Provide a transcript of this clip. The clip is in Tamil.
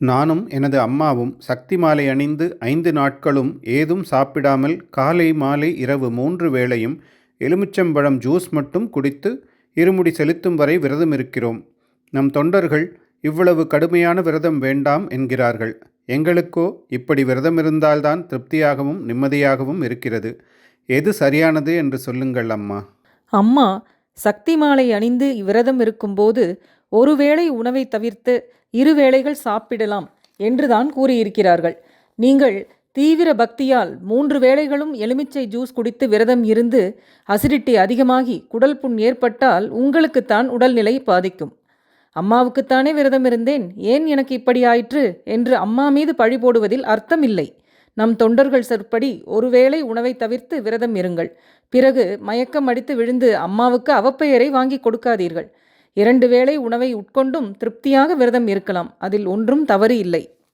நானும் எனது அம்மாவும் சக்தி மாலை அணிந்து ஐந்து நாட்களும் ஏதும் சாப்பிடாமல் காலை மாலை இரவு மூன்று வேளையும் எலுமிச்சம்பழம் ஜூஸ் மட்டும் குடித்து இருமுடி செலுத்தும் வரை விரதம் இருக்கிறோம் நம் தொண்டர்கள் இவ்வளவு கடுமையான விரதம் வேண்டாம் என்கிறார்கள். எங்களுக்கோ இப்படி விரதம் இருந்தால்தான் திருப்தியாகவும் நிம்மதியாகவும் இருக்கிறது. எது சரியானது என்று சொல்லுங்கள் அம்மா. அம்மா சக்தி மாலை அணிந்து விரதம் இருக்கும்போது ஒருவேளை உணவை தவிர்த்து இரு வேளைகள் சாப்பிடலாம் என்றுதான் கூறியிருக்கிறார்கள். நீங்கள் தீவிர பக்தியால் மூன்று வேளைகளும் எலுமிச்சை ஜூஸ் குடித்து விரதம் இருந்து அசிடிட்டி அதிகமாகி குடல் புண் ஏற்பட்டால் உங்களுக்குத்தான் உடல்நிலை பாதிக்கும். அம்மாவுக்குத்தானே விரதம் இருந்தேன் ஏன் எனக்கு இப்படி ஆயிற்று? என்று அம்மா மீது பழி போடுவதில் அர்த்தமில்லை. நம் தொண்டர்கள் சொற்படி ஒருவேளை உணவை தவிர்த்து விரதம் இருங்கள். பிறகு மயக்கம் அடித்து விழுந்து அம்மாவுக்கு அவப்பெயரை வாங்கி கொடுக்காதீர்கள். இரண்டு வேளை உணவை உட்கொண்டும் திருப்தியாக விரதம் இருக்கலாம். அதில் ஒன்றும் தவறு இல்லை.